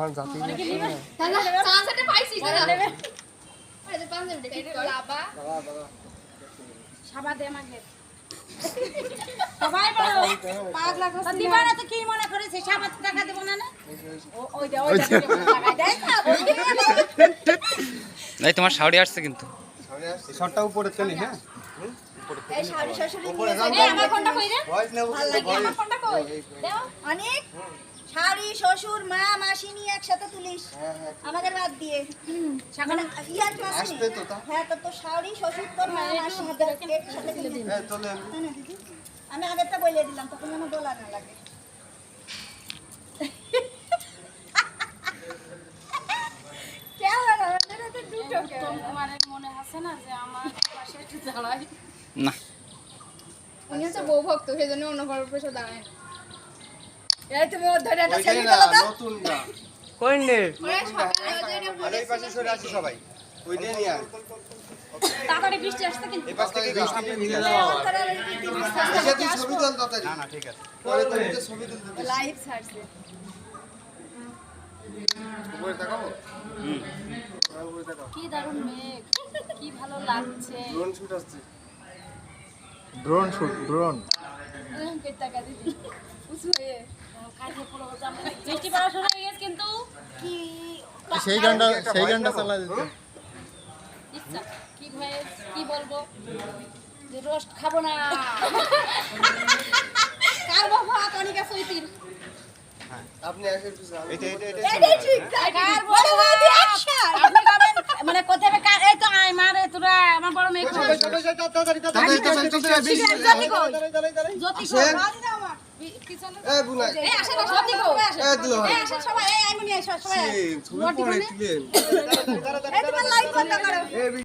আমার জাতি মনে তোমার শাড়ি আসছে কিন্তু। শর্টটা উপরে চলি হ্যাঁ? আমার ফোনটা কই রে? ভয়েস লাগে আমার ফোনটা কই? দাও। অনেক শাড়ি শ্বশুর মা মাসি নিয়ে একসাথে তুলিস। আমাদের বাদ দিয়ে। মানে ইয়ার মাসি। হ্যাঁ তো তোর শাড়ি শ্বশুর তোর মা মাসি একসাথে হ্যাঁ দিদি। আমি আগেরটা বলে দিলাম তখন যেন না লাগে। মনে না যে আমার পাশে একটু দাঁড়াই? না। উনি হচ্ছে বউ ভক্ত সেজন্য অন্য কারোর দাঁড়ায় এই তুমি ওর ধরে একটা সেলফি না তো নতুন না সকালে হচ্ছে আর এই পাশে সরে আসি সবাই। ওইটাই নিয়ে আয়। তাড়াতাড়ি বৃষ্টি আসতে কিন্তু। এই পাশ থেকে আপনি নিয়ে তুই ছবি তুল তাড়াতাড়ি। না না ঠিক আছে। পরে তুমি তো ছবি তুলতে লাইভ ছাড়ছে। উপরে তাকাবো হুম। উপরে তাকাও কি দারুণ মেঘ। কি ভালো লাগছে। ড্রোন শুট আসছে। ড্রোন শুট ড্রোন করে টাকা দিদি উঁচু হয়ে। বৃষ্টি পড়া শুরু হয়ে গেছে কিন্তু কি সেই গানটা সেই গানটা চালা দিত ইচ্ছা কি ভয়ে কি বলব যে রোস্ট খাব না কার বাবা কনিকা সইতির আপনি এসে এটা এটা এটা ঠিক কার বড় হয়ে অ্যাকশন আপনি খাবেন মানে কোথায় কার এই তো আয় মারে তোরা আমার বড় মেয়ে তাড়াতাড়ি তাড়াতাড়ি সবাই